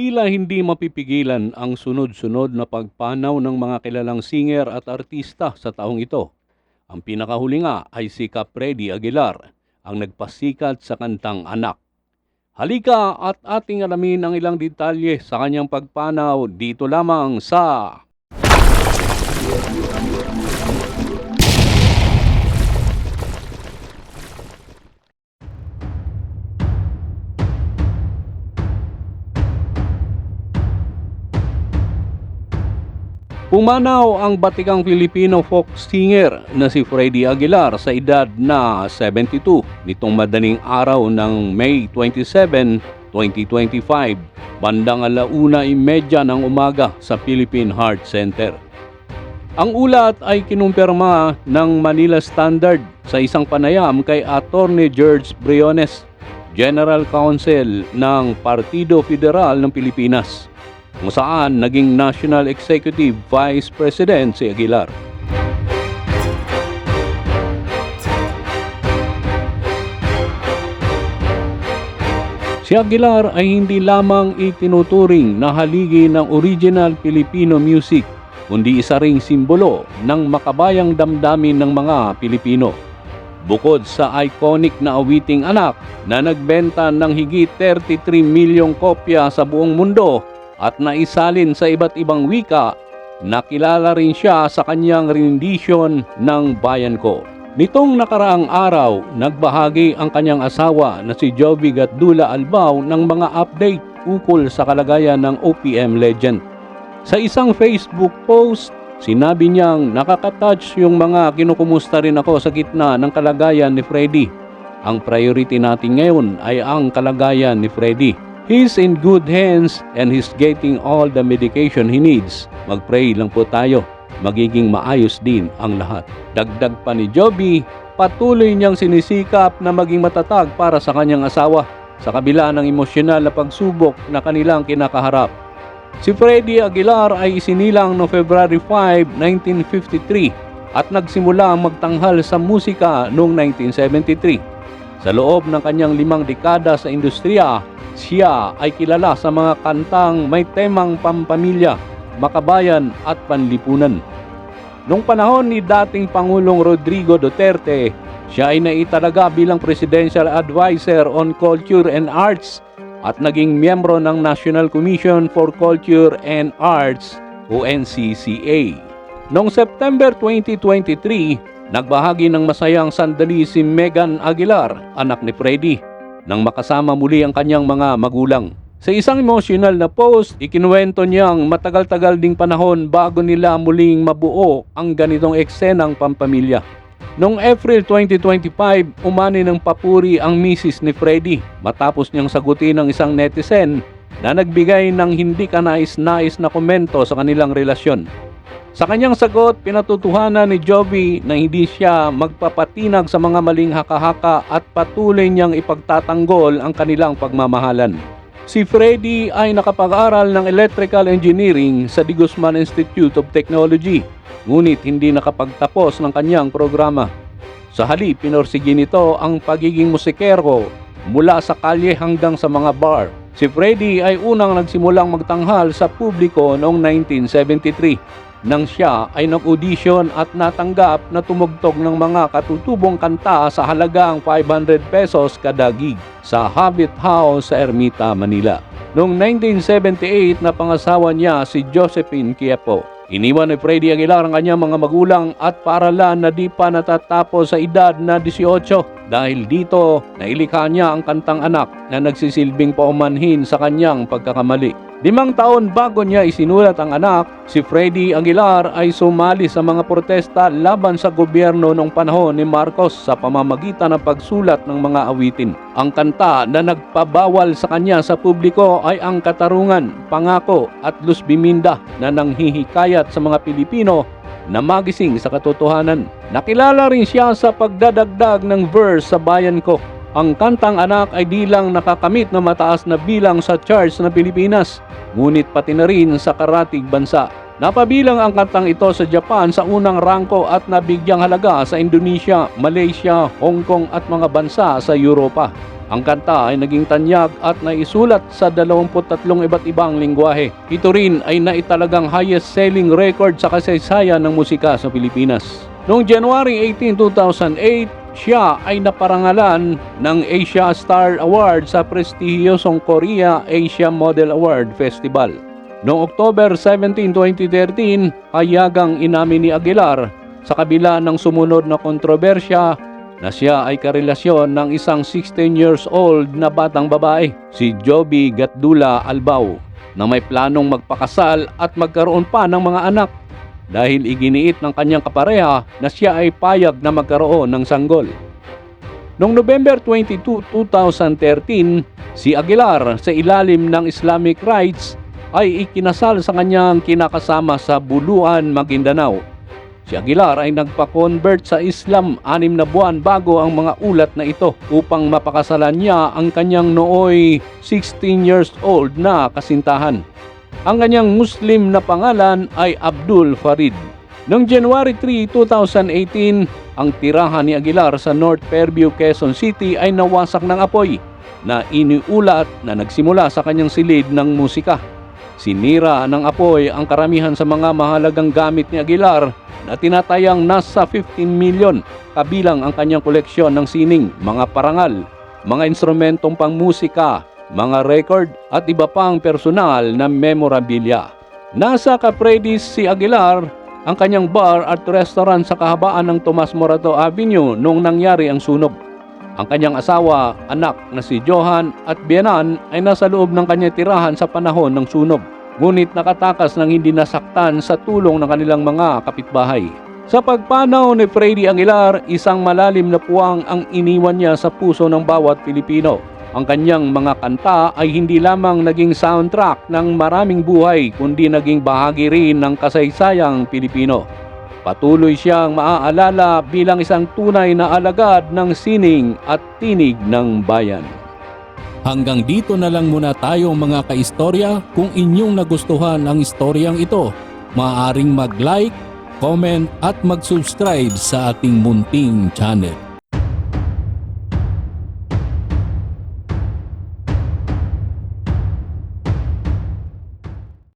Tila hindi mapipigilan ang sunod-sunod na pagpanaw ng mga kilalang singer at artista sa taong ito. Ang pinakahuli nga ay si Capredi Aguilar, ang nagpasikat sa kantang Anak. Halika at ating alamin ang ilang detalye sa kanyang pagpanaw dito lamang sa Pumanaw ang batikang Filipino folk singer na si Freddy Aguilar sa edad na 72 nitong madaling araw ng May 27, 2025, bandang alauna imedya ng umaga sa Philippine Heart Center. Ang ulat ay kinumpirma ng Manila Standard sa isang panayam kay Attorney George Briones, General Counsel ng Partido Federal ng Pilipinas kung saan naging National Executive Vice President si Aguilar. Si Aguilar ay hindi lamang itinuturing na haligi ng original Filipino music, kundi isa ring simbolo ng makabayang damdamin ng mga Pilipino. Bukod sa iconic na awiting anak na nagbenta ng higit 33 milyong kopya sa buong mundo at naisalin sa iba't ibang wika, nakilala rin siya sa kanyang rendition ng Bayan Ko. Nitong nakaraang araw, nagbahagi ang kanyang asawa na si Jovi Gatdula Albao ng mga update ukol sa kalagayan ng OPM legend. Sa isang Facebook post, sinabi niyang nakakatouch yung mga kinukumusta rin ako sa gitna ng kalagayan ni Freddy. Ang priority natin ngayon ay ang kalagayan ni Freddy. He's in good hands and he's getting all the medication he needs. Mag-pray lang po tayo. Magiging maayos din ang lahat. Dagdag pa ni Joby, patuloy niyang sinisikap na maging matatag para sa kanyang asawa sa kabila ng emosyonal na pagsubok na kanilang kinakaharap. Si Freddy Aguilar ay isinilang no February 5, 1953 at nagsimula ang magtanghal sa musika noong 1973. Sa loob ng kanyang limang dekada sa industriya, siya ay kilala sa mga kantang may temang pampamilya, makabayan at panlipunan. Noong panahon ni dating Pangulong Rodrigo Duterte, siya ay naitalaga bilang Presidential Advisor on Culture and Arts at naging miyembro ng National Commission for Culture and Arts o NCCA. Noong September 2023, nagbahagi ng masayang sandali si Megan Aguilar, anak ni Freddy, nang makasama muli ang kanyang mga magulang. Sa isang emotional na post, ikinuwento niyang matagal-tagal ding panahon bago nila muling mabuo ang ganitong eksenang pampamilya. Noong April 2025, umani ng papuri ang misis ni Freddy matapos niyang sagutin ng isang netizen na nagbigay ng hindi kanais-nais na komento sa kanilang relasyon. Sa kanyang sagot, pinatutuhanan ni Joby na hindi siya magpapatinag sa mga maling haka-haka at patuloy niyang ipagtatanggol ang kanilang pagmamahalan. Si Freddy ay nakapag-aral ng Electrical Engineering sa De Guzman Institute of Technology, ngunit hindi nakapagtapos ng kanyang programa. Sa halip, pinorsige nito ang pagiging musikero mula sa kalye hanggang sa mga bar. Si Freddy ay unang nagsimulang magtanghal sa publiko noong 1973 nang siya ay nag-audition at natanggap na tumugtog ng mga katutubong kanta sa halagang 500 pesos kada gig sa Habit House sa Ermita, Manila. Noong 1978 na pangasawa niya si Josephine Quiepo. Iniwan ni Freddy Aguilar ang kanyang mga magulang at paralan na di pa natatapos sa edad na 18 dahil dito nailikha niya ang kantang anak na nagsisilbing paumanhin sa kanyang pagkakamali. Limang taon bago niya isinulat ang anak, si Freddy Aguilar ay sumali sa mga protesta laban sa gobyerno noong panahon ni Marcos sa pamamagitan ng pagsulat ng mga awitin. Ang kanta na nagpabawal sa kanya sa publiko ay ang Katarungan, Pangako at Luz Biminda na nanghihikayat sa mga Pilipino na magising sa katotohanan. Nakilala rin siya sa pagdadagdag ng verse sa bayan ko. Ang kantang anak ay di lang nakakamit na mataas na bilang sa charts na Pilipinas, ngunit pati na rin sa karatig bansa. Napabilang ang kantang ito sa Japan sa unang rangko at nabigyang halaga sa Indonesia, Malaysia, Hong Kong at mga bansa sa Europa. Ang kanta ay naging tanyag at naisulat sa 23 iba't ibang lingwahe. Ito rin ay naitalagang highest selling record sa kasaysayan ng musika sa Pilipinas. Noong January 18, 2008, siya ay naparangalan ng Asia Star Award sa prestihiyosong Korea Asia Model Award Festival. Noong October 17, 2013, hayagang inamin ni Aguilar sa kabila ng sumunod na kontrobersya na siya ay karelasyon ng isang 16 years old na batang babae, si Joby Gatdula Albao, na may planong magpakasal at magkaroon pa ng mga anak dahil iginiit ng kanyang kapareha na siya ay payag na magkaroon ng sanggol. Noong November 22, 2013, si Aguilar sa ilalim ng Islamic rights ay ikinasal sa kanyang kinakasama sa Buluan, Maguindanao. Si Aguilar ay nagpa-convert sa Islam anim na buwan bago ang mga ulat na ito upang mapakasalan niya ang kanyang nooy 16 years old na kasintahan. Ang kanyang Muslim na pangalan ay Abdul Farid. Noong January 3, 2018, ang tirahan ni Aguilar sa North Fairview, Quezon City ay nawasak ng apoy na iniulat na nagsimula sa kanyang silid ng musika. Sinira ng apoy ang karamihan sa mga mahalagang gamit ni Aguilar na tinatayang nasa 15 milyon kabilang ang kanyang koleksyon ng sining, mga parangal, mga instrumentong pangmusika, mga record at iba pang personal na memorabilia. Nasa Capredi's si Aguilar ang kanyang bar at restaurant sa kahabaan ng Tomas Morato Avenue noong nangyari ang sunog. Ang kanyang asawa, anak na si Johan at biyanan ay nasa loob ng kanyang tirahan sa panahon ng sunog. Ngunit nakatakas ng hindi nasaktan sa tulong ng kanilang mga kapitbahay. Sa pagpanaw ni Freddy Aguilar, isang malalim na puwang ang iniwan niya sa puso ng bawat Pilipino. Ang kanyang mga kanta ay hindi lamang naging soundtrack ng maraming buhay kundi naging bahagi rin ng kasaysayang Pilipino. Patuloy siyang maaalala bilang isang tunay na alagad ng sining at tinig ng bayan. Hanggang dito na lang muna tayo mga kaistorya. Kung inyong nagustuhan ang istoryang ito, maaaring mag-like, comment at mag-subscribe sa ating munting channel.